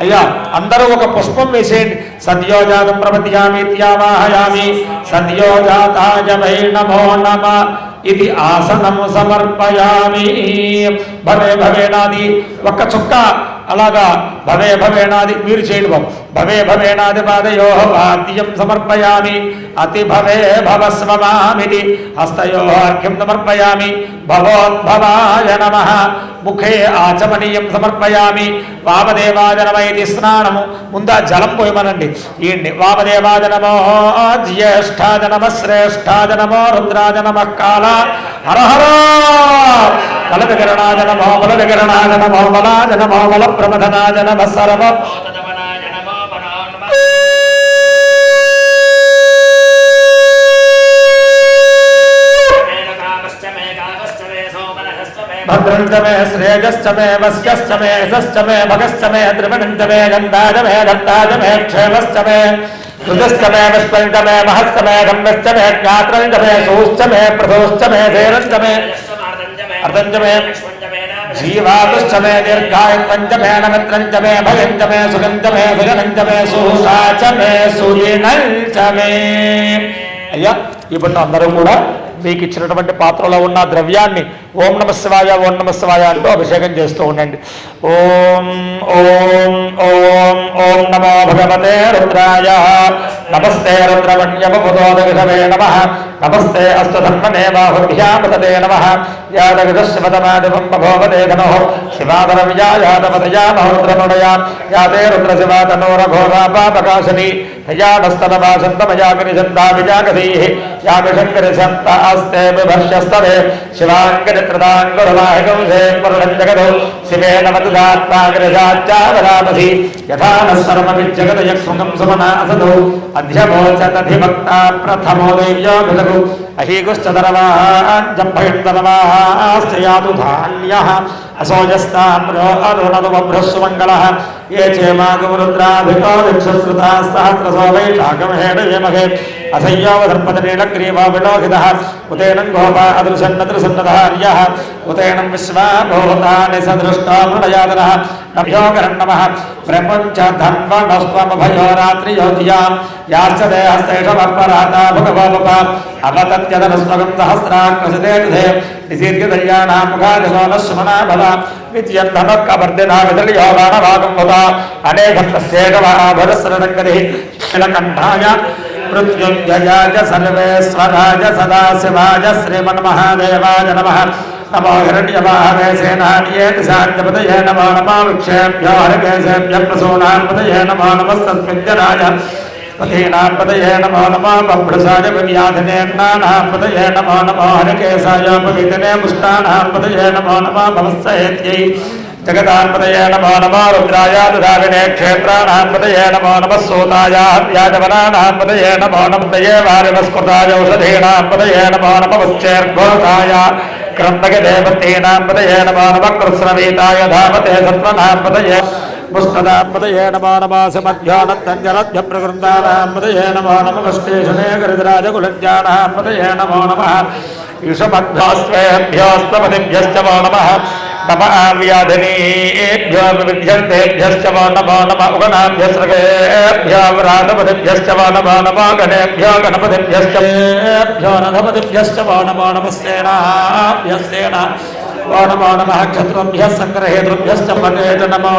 అయ్యా అందరూ ఒక పుష్పం వేసేయండి. సద్యోజాతం ప్రపద్యామిత్యావాహయామి సద్యోజాతాయ వై నమో నమ. ఇది ఆసనము సమర్పయామి. భవే భవేనాది ఒక్క చుక్క. అలాగా భవే భవేనాది మీరు చేయండి బాబు. భవే భవేనాది పాదయోహ పాద్యం సమర్పయామి. అతిభవే భవస్వమామితి భవస్వమామిది సమర్పయామి భవోద్భవాయ నమ ముఖే ఆచమనీయం సమర్పయామి వామదేవాయ నమ ఇది స్నానము ముందా జలం పోయమనండి ఈ వామదేవాయ నమో జ్యేష్ఠాజ నమ శ్రేష్ఠాజ నమో రుద్రాజ నమ కాల హర హర వలద గరణాజ నమో వలద గరణాజ సర్వ భద్రం చ మే శ్రేయశ్చ మే వస్యశ్చ మే యశశ్చ మే భగశ్చ మే ద్రవిణం చ మే గంధాజ మే దత్తాజ మే క్షేమశ్చ మే హృదశ్చ మే విష్పంచ మే మహశ్చ మే గమ్యశ్చ మే జ్ఞాత్రం మే సూశ్చ మే ప్రథోశ్చ మే ధీరం మే అర్థం మే జీవాతుశ్చ మే దీర్ఘాయుత్వం మే నమిత్రం మే భయం మే సుఖం మే సుజనం మే సుహృషా మే సులీనం మే అయ్యా ఇప్పుడు అందరూ కూడా మీకు ఇచ్చినటువంటి పాత్రలో ఉన్న ద్రవ్యాన్ని ఓం నమ శివాయ ఓం నమ శివాయ అంటూ అభిషేకం చేస్తూ ఉండండి. ఓం ఓం ఓం ఓం నమో భగవతే రుద్రాయ. నమస్తే రుద్రమణ్యమపుదోదవిధవే నమ. నమస్తే అస్తు ధర్మనే బాహుభ్యామతదే నమ. యాదవిధశివతమాదివం బభోవదే ధనో శివాధర విజయాయాతపదయా మహోద్రమణయా యాతే రుద్రశివా తనోరఘోరాపాపకాశని తయానస్తనవాసంతమయా గిరిజంతా విజాగధీః యామిషంకరిసంత ఆస్తే బిభర్షస్తవే శివాంగరిత్రదాంగురవాహికంసే పరుణం జగదో శివేన మధుదాత్మాగ్రజాచ్చావరామసి యథా నః సర్వమి జగదయక్ష్ముఖం సుమనా అసదు అధ్యమోచతధిభక్త ప్రథమో దేవ్యోభిలగు అహీగుశ్చదరవాజంభయందరవాశ్చయాతు ధాన్యః అసోజస్తామ్రో అరుణదు బభ్రస్సు మంగళః ఏ చేమాగమురుద్రాభికో విక్షశ్రుతా సహస్రసో వైశాఖమహేణ వేమహే అసయ్యోవధర్పదనీలగ్రీవా విలోహితः ఉతేనం గోపా అదృశన్నదృశన్నధార్యः ఉతేనం उतैणं विश्वाभूतानि सदृष्टो मृडयादनः नभ्योगरन्नमः ब्रह्मञ्च धन्वनस्त्वमभयो रात्रियोधियाँ याश्च देहस्तेषमर्पराता भगवोपप। अपतत्यदनस्वगं सहस्राक्रसिते कृते। निशीर्घदर्याणां मुखादिशोनश्मना बला विद्यन्धमकवर्धिना बाणभागं भुता अनेकस्तस्येकवाभरसरणङ्गतिः शिलकण्ठाय मृत्युञ्जयाय सर्वेश्वराय सदाशिवाय श्रीमन्महादेवाय नमः। నమ నమో హిరణ్యవాహవే సేనానియే శాంతపదయే నమో నమో విక్షేభ్యో హరికేశేభ్య ప్రసూనాన్పదయే నమో నమస్తస్మింజరాజ పతీనాం పదయే నమో నమో బభ్రసాయ వివ్యాధినేన్నానాం పదయే నమో నమో హరికేశాయ పవితనే పుష్టానాం పదయే నమో నమో భవత్సహేత్యై జగదాన్పదయే నమో నమో రుద్రాయ దురావినే క్షేత్రాణాం పదయే నమో నమః సూతాయ వ్యాజవనానాం పదయే నమో నమదయే వారివస్కృతాయ ఔషధీనాం పదయే నమో నమః ఉచ్చేర్ఘోషాయ క్రందక దేవతీనాం పదయే నమో నమః కృత్స్రవీతాయ ధామతే సత్వనాం పదయే పుష్పదాంపదయే నమో నమాసమధ్యానత్తంజలభ్య ప్రకృందానాంపదయే నమో నమ వష్టేషణే నమో వివిధ్యంతేభ్యశ్చ మో నమో నమ ఉగనాభ్యస్రగేభ్యో వ్రాతపతిభ్యశ్చ మో నమో నమో గణేభ్యో గణపతిభ్యశ్చ భ్యో రథపతిభ్యశ్చ నమో నమస్తేనాభ్యస్తేన ఓ నమో నమ క్షత్రుభ్య సంగ్రహేతృభ్యశ్చ నమో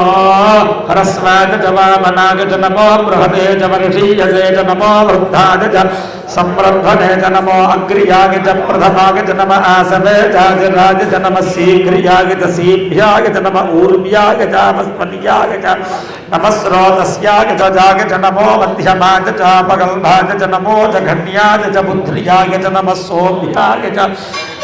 వామనాగ నమో బృహదే చ నమో వృద్ధాగ संरंभने जनमो अग्रियागिज प्रथमागिज नम आसने जाजराज जनम शीघ्रियागिज सीभ्यागिज नम ऊर्व्यागिजामस्पतियागिज नम स्रोतस्यागिज जागिज नमो मध्यमाज चापगल्भाज नमो जघन्याज च बुद्ध्रियागिज नम सोभ्यागिज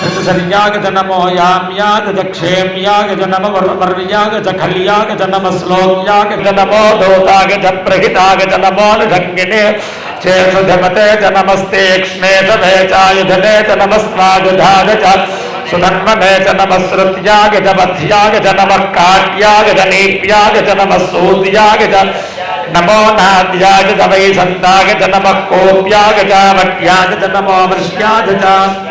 ऋतुसर्यागिज नमो याम्यागिज क्षेम्यागिज नम वर्यागिज खल्यागिज नम श्लोक्यागिज नमो दोतागिज प्रहितागिज नमो निषङ्गिने चेषुधमते च नमस्ते क्ष्णे च वेचायुधने च नमस्वाजुधाग च सुधन्वने च नमः श्रुत्याग च मध्याग च नमः काट्याग च नीप्याग च नमः सूर्याग च नमो नाद्याग च वै सन्ताग च नमः कोप्याग च वट्याग च नमो वृष्याग च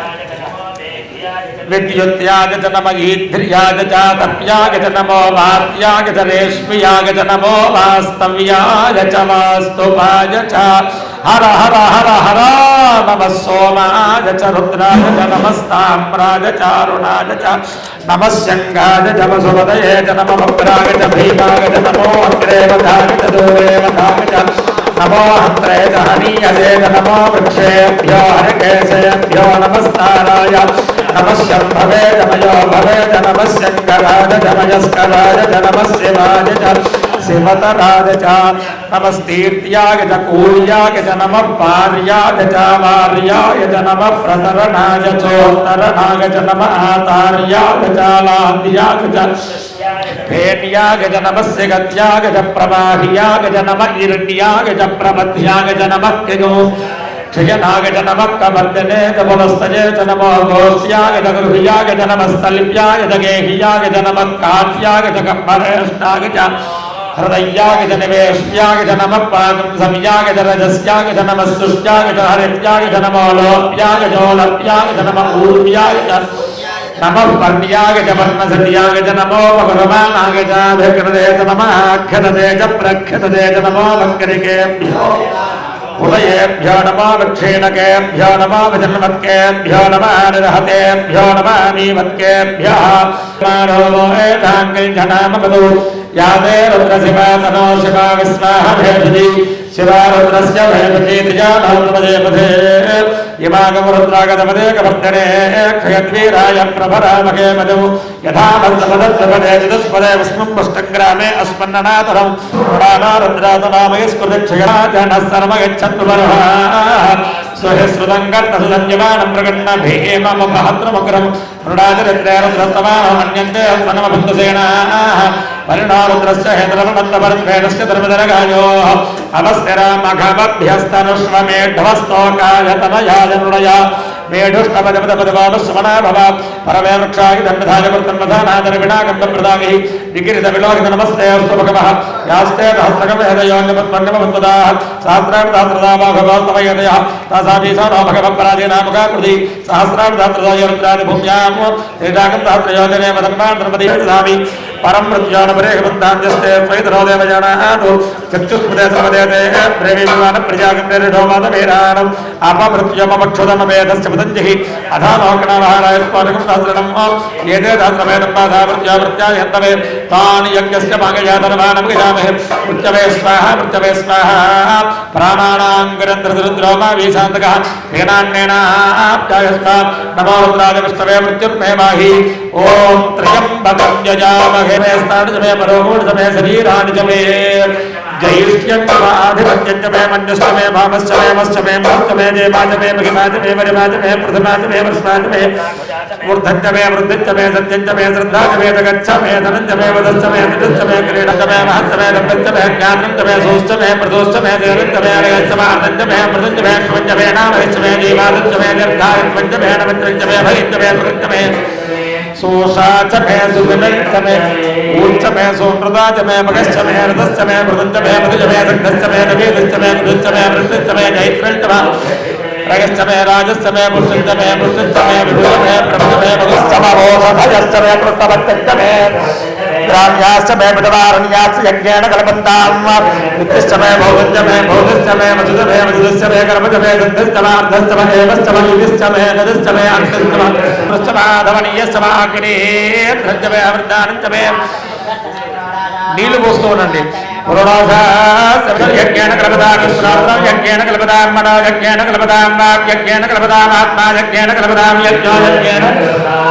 विद्युत्याग च नम ईध्र्याग च तप्याग च नमो वात्याग च रेश्म्याग च नमो वास्तव्याग च वास्तुपाय च हर हर हर हर नमः सोमाय च रुद्राय च नमस्ताम्राय च च नमः शङ्गाय च वसुपतये च नमः भद्राय च भीमाय च नमो अग्रेवधाय च दूरेवधाय च नमो हन्त्रे च हनीयसे च नमो वृक्षेभ्यो हरकेशेभ्यो नमस्ताराय नमः शम्भवे च मयो भवे च नमः शङ्कराय च मयस्कराय च नमः शिवाय च शिवतराय च नमस्तीर्त्याय च कूर्याय च नमः पार्याय च वार्याय च नमः प्रतरणाय चोत्तरणाय च नमः आतार्याय च लाद्याय च फेन्याग च नमस्य गत्याग च प्रवाह्याग च नम इरण्याग च प्रबध्याग च नमः किगो क्षयनाग च नमः कवर्धने च पुनस्तये च नमो गोस्याग च गृह्याग च नमस्तल्प्याग च गेह्याग कात्याग च कम्बरेष्टाग हृदय्यागजनवेष्ट्यागजनमपाकं समियागजनजस्यागजनमस्तुष्ट्यागजहरित्यागजनमलोप्यागजोलप्यागजनम ऊर्व्यागज नमः पर्ण्यागज पर्णसत्यागज नमो भगवानागजाभिकृदेज नमः आख्यतदेज प्रख्यतदेज नमो भक्तिकेभ्यो हृदयेभ्यो नमो विक्षीणकेभ्यो नमो विजन्मत्केभ्यो नमः निरहतेभ्यो नमः मीमत्केभ्यः मानवो एताङ्गञ्जनामपदौ याते रुद्रशिवा तनो शिवा विस्वाह भेषजी शिवा रुद्रस्य भेषजी त्रिजानोपदे पथे इमागमरुद्रागतपदे कवर्धने क्षयद्वीराय प्रभरामहे मधु యథాభవతమదత్తమేతస్మరే విష్ణుం ప్రగణ భీమమహత్రమకరం మేఢుష్పదపదపదవామస్వమనాభవ పరమేవృక్షాగి దండధాయ వృత్తన్మధానాదరవిణాగంధం ప్రదాగహి వికిరితవిలోహిత నమస్తే అస్తు భగవః యాస్తే సహస్రకం హృదయోన్యమత్మంగమత్పదాః సహస్రాం సహస్రదామాభవాస్తమయతయః తాసామీసా నో భగవం పరాజయనాముఖాకృతి సహస్రాం సహస్రదాయోరుద్రాని భూమ్యాం త్రిదాగం సహస్రయోజనే మధన్మాన్ ధర్మదే స్వామి परम प्रत्युजानपरेहबन्धान्यस्ते त्वयितरोदेवजानानो चक्षुस्मृतसमदेते प्रेमीमानप्रजागम्भेरढोमादमेराणम् अपमृत्युमपक्षुदमवेदस्य पतञ्जहि अधालोकणामहारायस्वादकं सहस्रणम् एते सहस्रमेदं बाधावृत्यावृत्यायन्तवे तानि यज्ञस्य मागजातनमानमगजामहे मृत्यवे स्वाहा मृत्यवे स्वाहा। प्राणानाङ्गरन्द्रसरुद्रोमा वीशान्तकः। हेनान्नेनाप्यायस्तां नमो रुद्राजविष्णवे मृत्युर्मे माहि। ॐ त्र्यम्बकं यजामहे। చమే పరోమూఢమే శరీరాన్ని చమే జైష్ట్యమే మన్యుష్టమే భామశ్చమేమశ్చమే మహత్వమే దేవాజమే మహిమాజమే వరిమాజమే పృథమాజమే వృష్ణాజమే వృద్ధంజమే వృద్ధించమే సత్యంజమే శ్రద్ధాజమే జగచ్చమే ధనంజమే వదచ్చమే నిజమే క్రీడమే మహత్తమే రమ్యమే జ్ఞానంజమే సూష్టమే ప్రదోష్టమే దేవంజమే అరగచ్చమానంజమే మృదంజమే క్షమంజమే నామయచ్చమే జీవాదంజమే నిర్ధారంజమే నవంజమే భరింజమే सोषाच मे सुगनश्च मे ऊञ्च मे सोनृता च मे मगश्च मे रथश्च मे मृदञ्च मे मृदुज मे दग्धश्च मे नवेदश्च मे मृदुश्च मे मृत्युश्च मे जैत्रञ्च मे रगश्च मे राजश्च मे पुरुषश्च मे मृत्युश्च मे विभुज मे प्रभुज मे मगश्च मे मोषभयश्च मे कृतवत्यश्च मे క్షేత్రాభ్యాశ్చ మే పిటవారణ్యాశ్చ యజ్ఞేన కల్పంతాం మిత్రశ్చ మే భోగంచ మే భోగశ్చ మే మధుత మే మధుశ్చ మే కర్మచ మే గంధశ్చ మార్ధశ్చ మే ఏవశ్చ మే యుగిశ్చ మే నదశ్చ మే అంతశ్చ మే పృశ్చ మాధవనీయశ్చ మాగ్నే ధ్రజ మే అవృద్ధానం చ మే. నీళ్ళు పోస్తూ కలపదాం కలపదాం కలపదాం కలపదాం ఆత్మా కలపదాం యజ్ఞో యజ్ఞేన.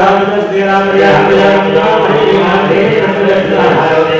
పంచదశిజ మే సప్తదశిజ మే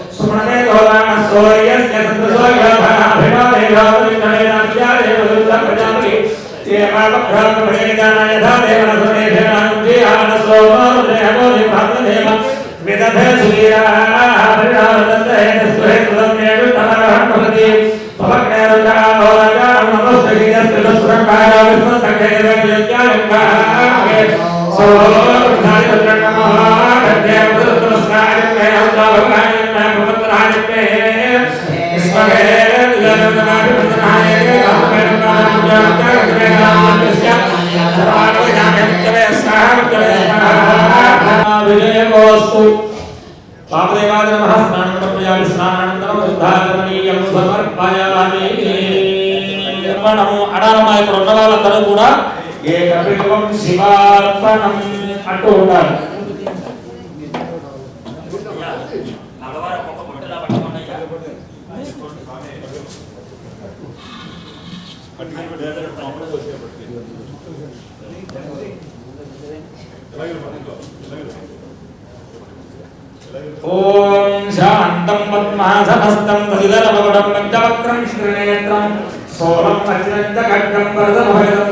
మే త్రయోవికమదిశ్చ మే పంచవికమదిశ్చ మే సప్తవికమదిశ్చ విశ్వభూతాని మనము అడారమా ఇక్కడ ఉన్న వాళ్ళందరూ కూడా ఏకబిల్వం శివార్పణం అంటూ ఉండాలి ఓం శాంతం పంచవక్రం శ్రీనేత్రం సోలం వజ్రం చ ఖడ్గం వరదమభయదం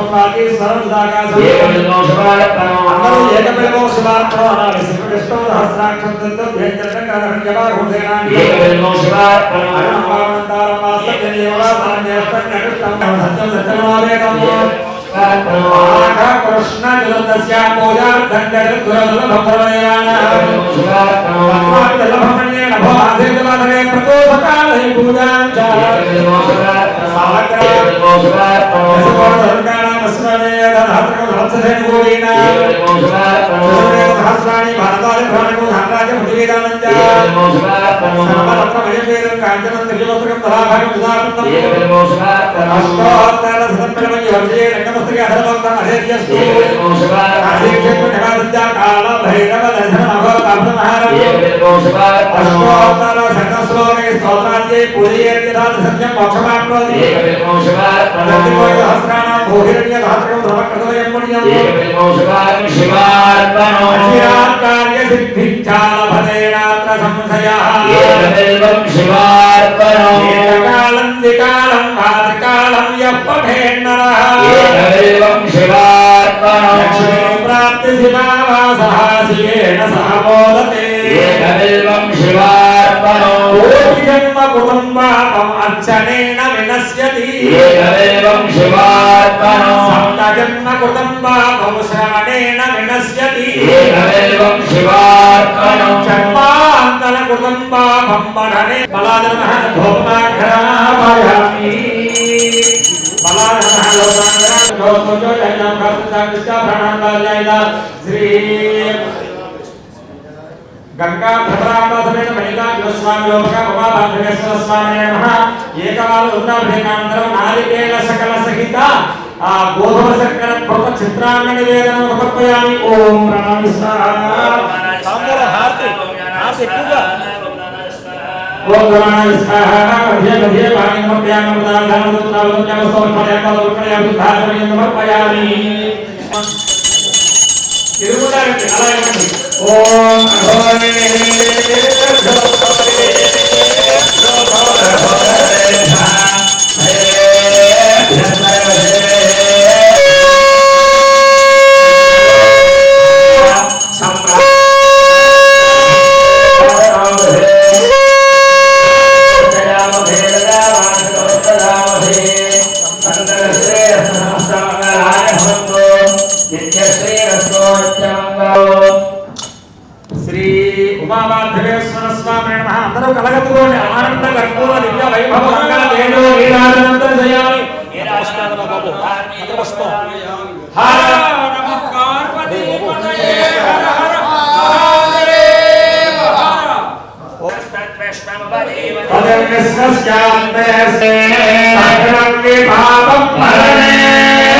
ఖండాం ప్రళయభవహంసాకుశల్కామభావే నానాలంకారయత్నం స్ఫటికవర్ణభవావతి సన్నమామి శాస్త్రైకోలై స్ఫటికభూజాన్ కరిష్యామి అమ్మ, అందరూ జన్మలో మోసవార్పణ సర్వత్రైలోక్య కట్టారు సర్వత్రైలోక్య నమో సర్వత్రైలోక్య హంతారు సచ్చిదానందరూపంచాపరానందమయం శుభపాకి సర్వదాకాశం అందరూ ఏకమేవో శివార్పణం అనాలి శ్రీకృష్ణ సహస్రాక్షం దత్తం భేంచరం కారణం జవా హృదయాన్ని కృష్ణ జలదస్య పూజార్థం జగద్గురుల భక్తవయాన జలభమణ్యేన सहस्राणि धनहस्रकोटिना सहस्राणि भारतानि भ्रमणको धानराज पृथिवीदानञ्च सर्वरत्नमयमेकं काञ्चनं त्रिवस्त्रं धराभागं उदाहरणम् अष्टोत्तरसम्प्रमयवर्जये रङ्गमस्तके हरवन्तं अधेर्यस्तु आशीर्षेत्रकणादित्या कालभैरवदशनभवताभृमहारम् अष्टोत्तरशतश्लोके स्तोत्राद्यै पूजयेत्यथा सत्यं मोक्षमाप्नोति प्रतिकोटिसहस्राणां भूहिरण्यः దర్శన అభవత అభమహారం అష్టోత్తర శతశ్లోకే స్తోత్రాంజే పూజయేర్యథాత సత్యం మోక్షమాప్నోతి ప్రతికోటి సహస్రాణం భూహిరణ్య సహస్రం ధర్మకృతమయం పుణ్యం అచిరాత్ కార్య సిద్ధించాలభతేనాత్ర సంశయః ఏకకాలం ద్వికాలం వాతికాలం యప్పఠేన్నరః లక్ష్మీ ప్రాప్తి శివావాసః శివేన సహ మోదతే కోటి జన్మ కుటుంబాపం అర్చనేన వినశ్యతి సప్త జన్మ కుటుంబాపం శ్రవణేన వినశ్యతి జన్మాంతర కుటుంబాపం పఠనే బలాదన భోమాఘ్రామయామి శ్రీ గంగా భద్రాంబ సమేత మల్లికార్జున స్వామి లోపక ఉమాభద్రేశ్వర స్వామి నమ ఏకవాల రుద్రాభిషేకానంతరం నారికేళ సకల సహిత ఆ గోధుమ చక్కెర కృత చిత్రాన్న నివేదనం సమర్పయామి ఓం ప్రణామి ఓం శ్రీ ఉమామాధవేశ్వర స్వామి నమ అందరూ కలగత్తుకోండి ఆనంద కర్పూర దివ్య వైభవ మంగళ వేణు వీణానంద జయామి హర పదవిశ్వస్యాంతే సకలం విభావం పరమేశ్వరో యత్పండరేతో వరమధ్య సత్వస్థం అత్రాపి గగనం విశోరస్తస్మై యంతస్తరువాసితం యం తస్య ప్రకృతిరేణస్య యః పరः స మహేశ్వరः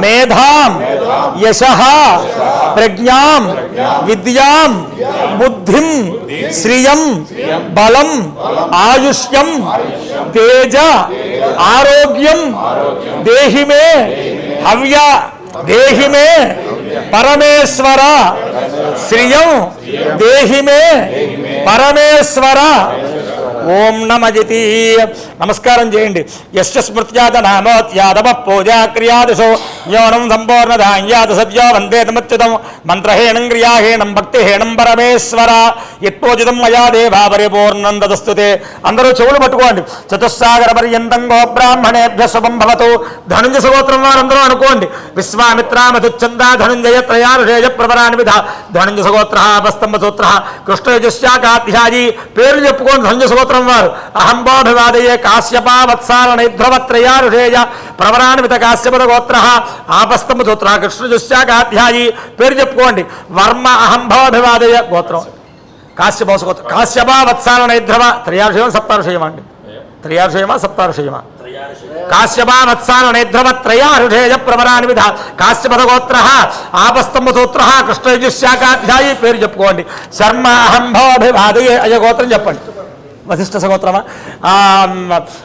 मेधाम यशः प्रज्ञाम विद्याम बुद्धिम श्रियम बलम आयुष्यम तेज आरोग्यम देहि मे हव्य देहि मे परमेश्वर श्रिय देहि मे परमेश्वर। ఓం నమజితి నమస్కారం చేయండి. యశ్చ స్మృత్యాద నామోత్యాదమ పూజా క్రియాదిషు. యోనం సంపూర్ణ సంపూర్ణధాన్యాత సద్యో వందేతమచ్యుతం మంత్రహేణం క్రియాహేణం భక్తిహేణం పరమేశ్వర. యత్పోజితం మయా దేవా పరిపూర్ణం దదస్తుతే అందరూ చెవులు పట్టుకోండి. చతుస్సాగర పర్యంతం గోబ్రాహ్మణేభ్య శుభం భవతు. ధనుంజయ సగోత్రం వారందరూ అనుకోండి. విశ్వామిత్రామధుచ్చంద ధనుంజయ త్రయానుషేయ ప్రవరాని విధ ధనుంజయ సగోత్ర అపస్తంభ సూత్ర. కృష్ణయజుశ్చాకాధ్యాయి. పేర్లు చెప్పుకోండి. ధనుంజయ సగోత్రం స్తోత్రం వారు. అహంబోభివాదయే కాశ్యపావత్సాల వత్సాల నైధ్రవత్రయానుషేయ ప్రవరాన్విత కాశ్యపద గోత్ర. ఆపస్తంభ సూత్ర కృష్ణజుశ్చాకాధ్యాయి పేరు చెప్పుకోండి. వర్మ అహంభవాభివాదయ గోత్రం. కాశ్యప గోత్రం. కాశ్యపావత్సాల నైధ్రవ త్రయారుషయం సప్తారుషయమా అండి. త్రయారుషయమా సప్తారుషయమా కాశ్యపా వత్సాల నైధ్రవ త్రయారుషేయ ప్రవరాన్విధ కాశ్యపద గోత్ర ఆపస్తంభ సూత్ర కృష్ణయజుశ్చాకాధ్యాయి పేరు చెప్పుకోండి. శర్మ అహంభోభివాదయే అయ్య గోత్రం చెప్పండి. వశిష్ఠ సగోత్రమా ఆ,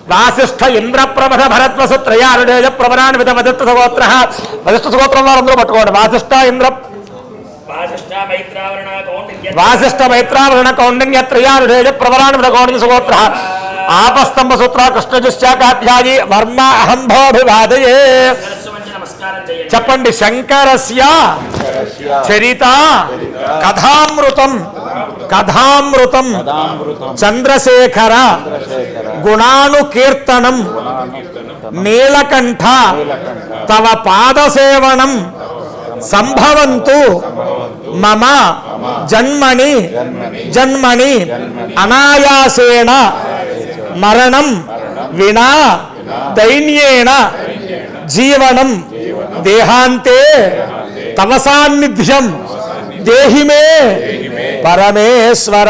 వాసిష్ఠ ఇంద్రప్రభ భరత్వసు త్రయారుడేయ ప్రవరాన్విత వశిష్ఠ సగోత్ర వశిష్ఠ సగోత్రం వారందరూ పట్టుకోండి. వాసిష్ఠ ఇంద్ర వాసిష్ఠ మైత్రావరణ కౌండిన్య త్రయారుడేయ ప్రవరాన్విత కౌండిన్య సగోత్ర ఆపస్తంభ సూత్ర కృష్ణజుశ్చాకాధ్యాయి వర్మ అహంభోభివాదయే. చెప్పండి శంకరస్య చరిత. కథామృతం. కథామృతం. చంద్రశేఖర. గుణానుకీర్తనం. నీలకంఠ. తవ పాదసేవనం. సంభవంతు. మమ. జన్మని. జన్మని. అనాయాసేన. మరణం. వినా. దైన్యేన. జీవనం. దేహాంతే. తవ సాన్నిధ్యం. దేహి మే పరమేశ్వర.